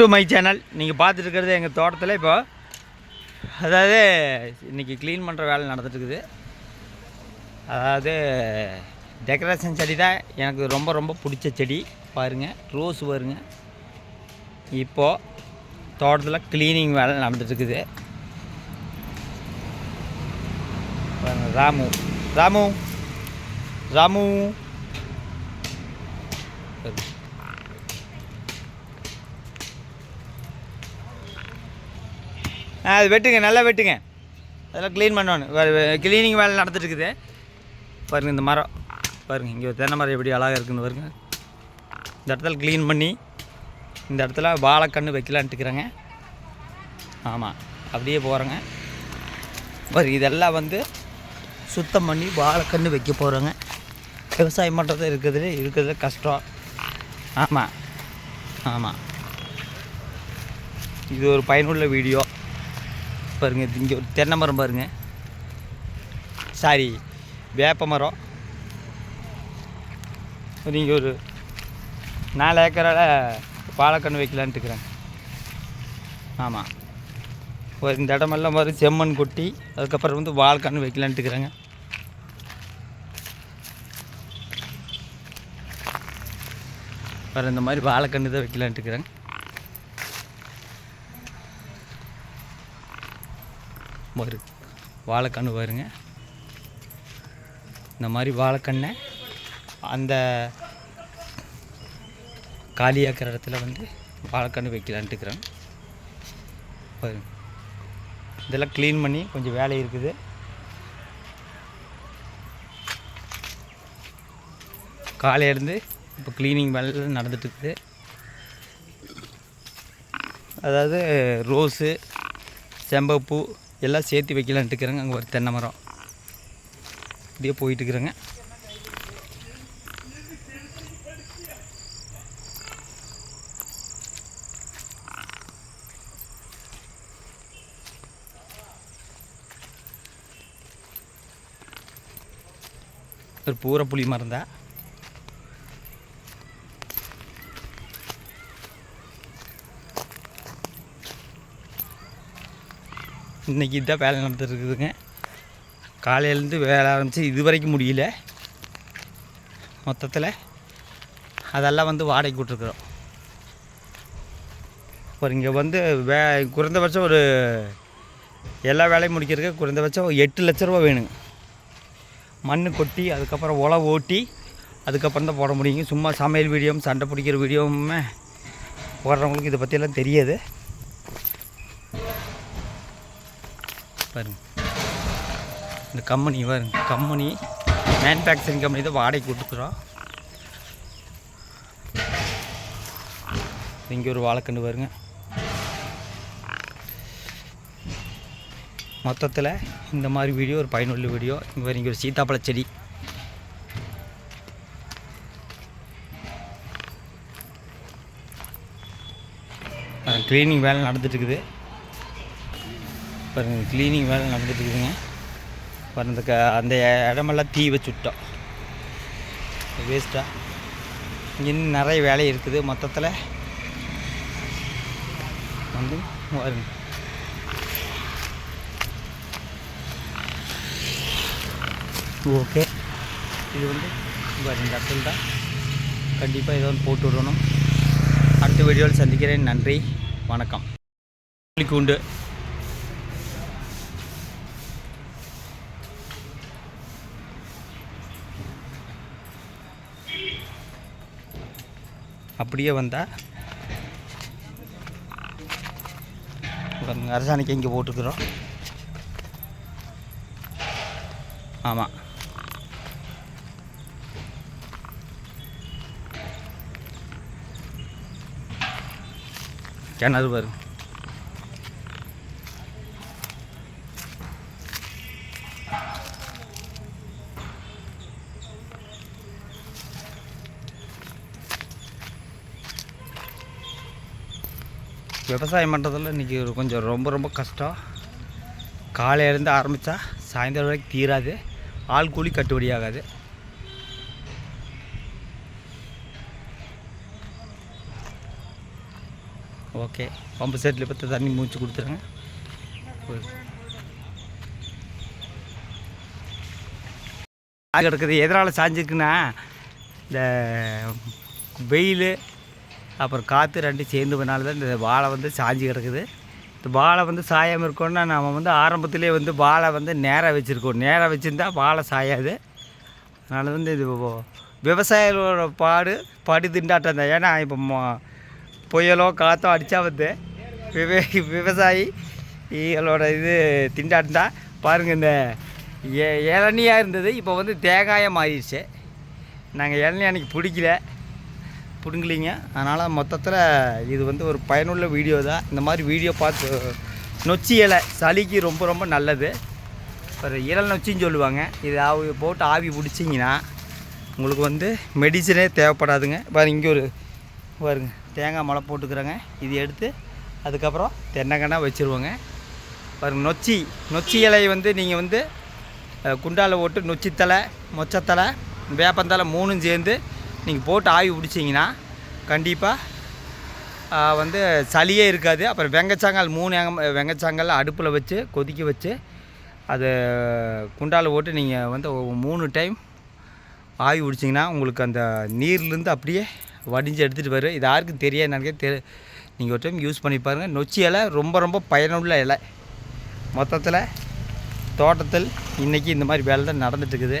To my channel நீங்கள் பார்த்துட்டு இருக்கிறது எங்கள் தோட்டத்தில் இப்போ அதாவது இன்றைக்கி க்ளீன் பண்ணுற வேலை நடந்துட்டுருக்குது. அதாவது டெக்கரேஷன் செடி தான் எனக்கு ரொம்ப ரொம்ப பிடிச்ச செடி. பாருங்கள் ரோஸ் பாருங்க. இப்போது தோட்டத்தில் க்ளீனிங் வேலை நடந்துட்டுருக்குது. ராமு. ராமு. ராமு. அது வெட்டுங்க நல்லா வெட்டுங்க. அதெல்லாம் க்ளீன் பண்ணணும். க்ளீனிங் வேலை நடந்துட்டுருக்குது. பாருங்கள் இந்த மரம். பாருங்கள் இங்கே தென்னை மரம் எப்படி அழகாக இருக்குன்னு பாருங்கள் இந்த இடத்துல க்ளீன் பண்ணி இந்த இடத்துல வாழைக்கன்று வைக்கலான்ட்டுக்கிறேங்க ஆமாம் அப்படியே போகிறேங்க பாரு இதெல்லாம் வந்து சுத்தம் பண்ணி வாழைக்கன்று வைக்க போகிறோங்க விவசாயம் பண்ணுறது இருக்கிறதுல இருக்கிறதுல கஷ்டம். ஆமாம் ஆமாம் இது ஒரு பயனுள்ள வீடியோ. பாருங்கள் இங்கே ஒரு தென்னை மரம் பாருங்க. சாரி வேப்ப மரம். நீங்கள் ஒரு நாலு ஏக்கரால் வாழைக்கன்று வைக்கலான்ட்டு இருக்கிறேன். ஆமாம் ஒரு இந்த இடமெல்லாம் மாதிரி செம்மண் கொட்டி அதுக்கப்புறம் வந்து வாழைக்கன்று வைக்கலான்ட்டு இருக்கிறேங்க. வேறு இந்த மாதிரி வாழைக்கன்று தான் வைக்கலான்ட்டு இருக்கிறேங்க பாரு வாழைக்கன்று பாருங்க. இந்த மாதிரி வாழைக்கண்ணை அந்த காலியாக்கிற இடத்துல வந்து வாழைக்கன்று வைக்கலான்ட்டுக்கிறேன் பாருங்க. இதெல்லாம் க்ளீன் பண்ணி கொஞ்சம் வேலை இருக்குது. காலையிலேருந்து இப்போ க்ளீனிங் வேலை நடந்துட்டுருக்குது அதாவது ரோஸு செம்பப்பூ எல்லாம் சேர்த்து வைக்கலான்ட்டு இருக்கிறேங்க. அங்கே ஒரு தென்னை மரம். இப்படியே போயிட்டு இருக்கிறேங்க. ஒரு பூர புளி மரம் தான் இன்றைக்கி இதான் வேலை நடந்துட்டு இருக்குதுங்க காலையிலேருந்து வேலை ஆரம்பித்து இது வரைக்கும் முடியல. மொத்தத்தில் அதெல்லாம் வந்து வாடகைக்கு விட்ருக்குறோம் அப்புறம் இங்கே வந்து வே குறைந்தபட்சம் ஒரு எல்லா வேலையும் முடிக்கிறதுக்கு குறைந்தபட்சம் எட்டு லட்ச ரூபா வேணுங்க. மண் கொட்டி அதுக்கப்புறம் உழவு ஓட்டி அதுக்கப்புறம் தான் போட முடியுங்க. சும்மா சமையல் வீடியோவும் சண்டை பிடிக்கிற வீடியோவுமே போடுறவங்களுக்கு இதை பற்றியெல்லாம் தெரியாது. பாருங்க. இந்த கம்பெனி பாருங்க. கம்பெனி மேனுஃபேக்சரிங் கம்பெனி தான் வாடகைக்கு கொடுத்துக்குறோம் இங்கே ஒரு வாழைக்கண்டு பாருங்க. மொத்தத்தில் இந்த மாதிரி வீடியோ ஒரு பயனுள்ள வீடியோ இங்கே இங்கே ஒரு சீத்தாப்பழ செடி. க்ளீனிங் வேலை நடந்துட்டு இருக்குது பாருங்க க்ளீனிங் வேலை நடந்துட்டு இருக்குதுங்க பாருங்க க அந்த இடமெல்லாம் தீ வச்சுட்டோம் வேஸ்ட்டாக இன்னும் நிறைய வேலை இருக்குது. மொத்தத்தில் வந்து வருங்க ஓகே இது வந்து இந்த இடத்துல தான் கண்டிப்பாக ஏதோ ஒன்று போட்டு விடணும். அடுத்த வீடியோவில் சந்திக்கிறேன். நன்றி. வணக்கம். கூண்டு அப்படியே வந்தால் அரசாணிக்கு இங்கே போட்டுக்கிறோம் ஆமாம் கிணறு வரும் விவசாயம் பண்ணுறதில் இன்றைக்கி கொஞ்சம் ரொம்ப ரொம்ப கஷ்டம். காலையிலேருந்து ஆரம்பித்தா சாயந்தரம் வரைக்கும் தீராது. ஆள் கூலி கட்டுப்படி ஆகாது. ஓகே பம்பு செட்டில் பற்றி தண்ணி மூச்சு கொடுத்துருங்க. கிடக்குது எதனால் சாஞ்சிருக்குன்னா இந்த வெயில் அப்புறம் காற்று ரெண்டும் சேர்ந்துனால தான் இந்த வாழை வந்து சாஞ்சி கிடக்குது. இந்த வாழை வந்து சாயாமல் இருக்கோன்னா நம்ம வந்து ஆரம்பத்திலே வந்து வாழை வந்து நேராக வச்சுருக்கோம். நேராக வச்சுருந்தா வாழை சாயாது. அதனால் வந்து இது விவசாயிகளோட பாடு படி திண்டாட்டம் தான். ஏன்னா இப்போ புயலோ காற்றோ அடித்தா வந்து விவே விவசாயிகளோட இது திண்டாட்டம் தான். பாருங்கள் இந்த ஏ இளநியாக இருந்தது. இப்போ வந்து தேங்காயாக மாறிடுச்சு. நாங்கள் இளநி அன்றைக்கி பிடிக்கல. பிடுங்கலிங்க. அதனால் மொத்தத்தில் இது வந்து ஒரு பயனுள்ள வீடியோ தான். இந்த மாதிரி வீடியோ பார்த்து நொச்சி இலை சளிக்கு ரொம்ப ரொம்ப நல்லது. ஒரு இளல் நொச்சின்னு சொல்லுவாங்க. இது ஆவி போட்டு ஆவி பிடிச்சிங்கன்னா உங்களுக்கு வந்து மெடிசனே தேவைப்படாதுங்க. பாருங்க இங்கே ஒரு பாருங்க தேங்காய் மழை போட்டுக்கிறேங்க. இது எடுத்து அதுக்கப்புறம் தென்னங்கண்ணா வச்சுருவோங்க. பாருங்க நொச்சி நொச்சி இலையை வந்து நீங்கள் வந்து குண்டாவில் குண்டால போட்டு நொச்சித்தலை மொச்சத்தலை வேப்பந்தலை மூணும் சேர்ந்து நீங்கள் போட்டு ஆவி பிடிச்சிங்கன்னா கண்டிப்பாக வந்து சளியே இருக்காது. அப்புறம் வெங்கச்சாங்கால் மூணு வெங்கச்சாங்கல் அடுப்பில் வச்சு கொதிக்க வச்சு அதை குண்டால் போட்டு நீங்கள் வந்து மூணு டைம் ஆவி பிடிச்சிங்கன்னா உங்களுக்கு அந்த நீர்லேருந்து அப்படியே வடிஞ்சு எடுத்துகிட்டு வரும் இது யாருக்கும் தெரியாது எனக்கே தெரி நீங்கள் ஒரு டைம் யூஸ் பண்ணி பாருங்கள் நொச்சி இலை ரொம்ப ரொம்ப பயனுள்ள இலை. மொத்தத்தில் தோட்டத்தில் இன்றைக்கி இந்த மாதிரி வேலை தான் நடந்துட்டுருக்குது